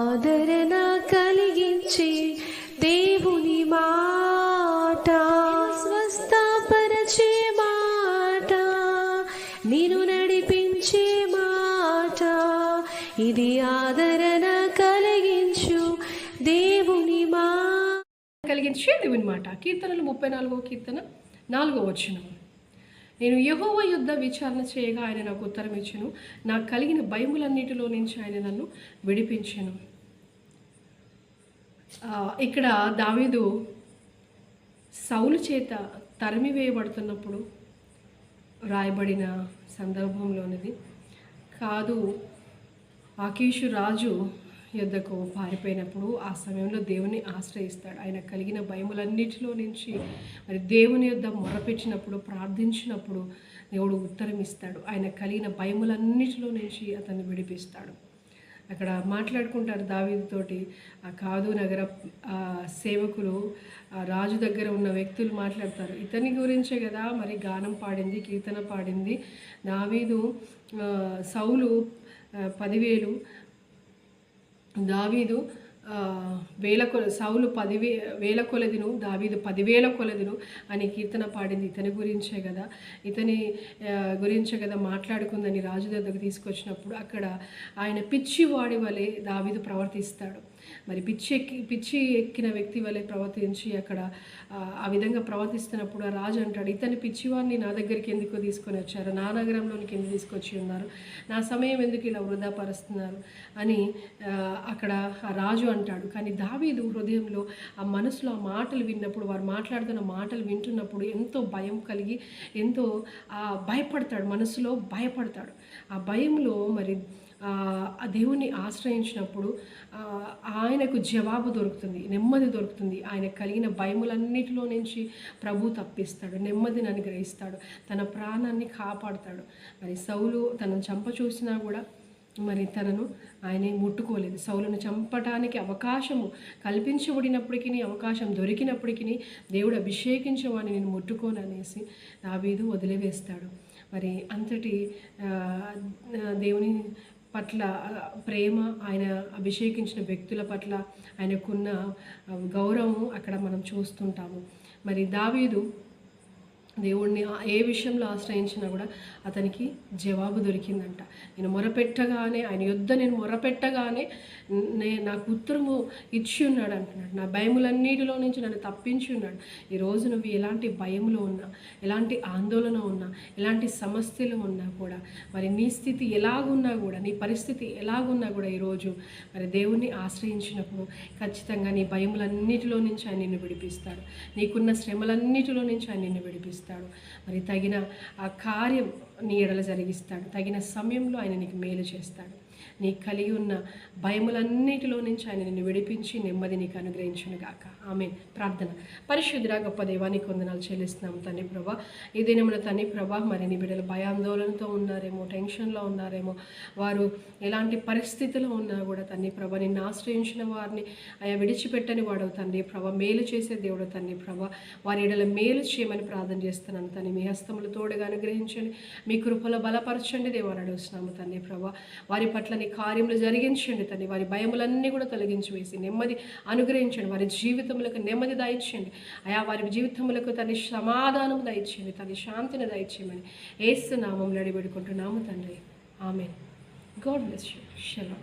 ఆదరణ కలిగించి దేవుని మాట. స్వస్థపరచే మాట. నేను నడిపించే మాట. ఇది ఆదరణ కలిగించు దేవుని మా. కలిగించే దేవుని మాట. కీర్తనలు ముప్పై నాలుగో కీర్తన నాలుగో వచనం. నేను యహోవ యుద్ధ విచారణ చేయగా ఆయన నాకు ఉత్తరం ఇచ్చాను. నాకు కలిగిన భయములన్నిటిలో నుంచి ఆయన నన్ను విడిపించాను. ఇక్కడ దావీదు సౌలు చేత తరిమి వేయబడుతున్నప్పుడు రాయబడిన సందర్భంలోనిది. కాదు ఆకీషు రాజు యుద్ధకు పారిపోయినప్పుడు ఆ సమయంలో దేవుని ఆశ్రయిస్తాడు. ఆయన కలిగిన భయములన్నిటిలో నుంచి మరి దేవుని యుద్ధ మొరపెట్టినప్పుడు ప్రార్థించినప్పుడు దేవుడు ఉత్తరం ఇస్తాడు ఆయన కలిగిన భయములన్నిటిలో నుంచి అతన్ని విడిపిస్తాడు. అక్కడ మాట్లాడుకుంటారు దావీదుతోటి ఆ కాదు నగర ఆ, సేవకులు ఆ రాజు దగ్గర ఉన్న వ్యక్తులు మాట్లాడతారు. ఇతని గురించే కదా మరి గానం పాడింది కీర్తన పాడింది. దావీదు సౌలు పదివేలు దావీదు వేల కొల సౌలు పదివే వేల కొలదిను దావీదు పదివేల కొలదిను అని కీర్తన పాడింది. ఇతని గురించే కదా. ఇతని గురించే కదా మాట్లాడుకుందని రాజు దగ్గరకు తీసుకొచ్చినప్పుడు అక్కడ ఆయన పిచ్చి వాడి వలె దావీదు ప్రవర్తిస్తాడు. మరి పిచ్చి ఎక్కి పిచ్చి ఎక్కిన వ్యక్తి వలె ప్రవర్తించి అక్కడ ఆ, విధంగా ప్రవర్తిస్తున్నప్పుడు ఆ రాజు అంటాడు ఇతని పిచ్చివాడిని నా దగ్గరికి ఎందుకు తీసుకొని వచ్చారు? నా నగరంలోనికి ఎందుకు తీసుకొచ్చి ఉన్నారు? నా సమయం ఎందుకు ఇలా వృధాపరుస్తున్నారు? అని అక్కడ ఆ రాజు అంటాడు. కానీ దావీదు హృదయంలో ఆ మనసులో ఆ మాటలు విన్నప్పుడు వారు మాట్లాడుతున్న మాటలు వింటున్నప్పుడు ఎంతో భయం కలిగి ఎంతో భయపడతాడు. మనసులో భయపడతాడు. ఆ భయంలో మరి ఆ దేవుణ్ణి ఆశ్రయించినప్పుడు ఆయనకు జవాబు దొరుకుతుంది నెమ్మది దొరుకుతుంది. ఆయన కలిగిన భయములన్నిటిలో నుంచి ప్రభు తప్పిస్తాడు నెమ్మదిని అనుగ్రహిస్తాడు. తన ప్రాణాన్ని కాపాడుతాడు. మరి సౌలు తనను చంప చూసినా కూడా మరి తనను ఆయన ముట్టుకోలేదు. సౌలను చంపటానికి అవకాశము కల్పించబడినప్పటికీ అవకాశం దొరికినప్పటికీ దేవుడు అభిషేకించేవాడిని నేను ముట్టుకోననేసి దావీదు వదిలివేస్తాడు. మరి అంతటి దేవుని పట్ల ప్రేమ ఆయన అభిషేకించిన వ్యక్తుల పట్ల ఆయనకున్న గౌరవం అక్కడ మనం చూస్తుంటాము. మరి దావీదు దేవుణ్ణి ఏ విషయంలో ఆశ్రయించినా కూడా అతనికి జవాబు దొరికిందంట. నేను మొరపెట్టగానే ఆయన యుద్ధ నేను మొరపెట్టగానే నే నాకు ఉత్తరము ఇచ్చి ఉన్నాడు అంటున్నాడు. నా భయములన్నిటిలో నుంచి నన్ను తప్పించి ఉన్నాడు. ఈరోజు నువ్వు ఎలాంటి భయములో ఉన్నా ఎలాంటి ఆందోళన ఉన్నా ఎలాంటి సమస్యలు ఉన్నా కూడా మరి నీ స్థితి ఎలాగున్నా కూడా నీ పరిస్థితి ఎలాగున్నా కూడా ఈరోజు మరి దేవుణ్ణి ఆశ్రయించినప్పుడు ఖచ్చితంగా నీ భయములన్నిటిలో నుంచి ఆయన నిన్ను విడిపిస్తాడు. నీకున్న శ్రమలన్నిటిలో నుంచి ఆయన నిన్ను విడిపిస్తాడు. మరి తగిన ఆ కార్యం నీ ఎడల జరిగిస్తాడు. తగిన సమయంలో ఆయన నీకు మేలు చేస్తాడు. నీకు కలిగి ఉన్న భయములన్నిటిలో నుంచి ఆయన నిన్ను విడిపించి నెమ్మది నీకు అనుగ్రహించును గాక ఆమె ప్రార్థన. పరిశుద్ధిరా గొప్ప దేవానికి వందనాలు చెల్లిస్తున్నాం. తండ్రి ప్రభా ఈ దినమున తండ్రి ప్రభా మరి నీ బిడ్డలు భయాందోళనతో ఉన్నారేమో టెన్షన్లో ఉన్నారేమో వారు ఎలాంటి పరిస్థితిలో ఉన్నా కూడా తండ్రి ప్రభా నిన్ను ఆశ్రయించిన వారిని అయా విడిచిపెట్టని వాడవు తండ్రి ప్రభా మేలు చేసే దేవుడు తండ్రి ప్రభా వారి ఎడల మేలు చేయమని ప్రార్థన చేస్తున్నాను తండ్రి మీ హస్తములు తోడుగా అనుగ్రహించండి. మీ కృపలో బలపరచండి దేవాన్ని నడుస్తున్నాము తండ్రి ప్రభా. వారి పట్ల నీ కార్యములు జరిగించండి తండ్రి వారి భయములన్నీ కూడా తొలగించి వేసి నెమ్మది అనుగ్రహించండి. వారి జీవితములకు నెమ్మది దాయించండి. అయా వారి జీవితములకు తన సమాధానం దయచేయండి తన శాంతిని దయచేయమని ఏసు నామంలో అడిగి పెడుకుంటున్నాము తండ్రి. ఆమె గాడ్ బ్లెస్ యూ. షలో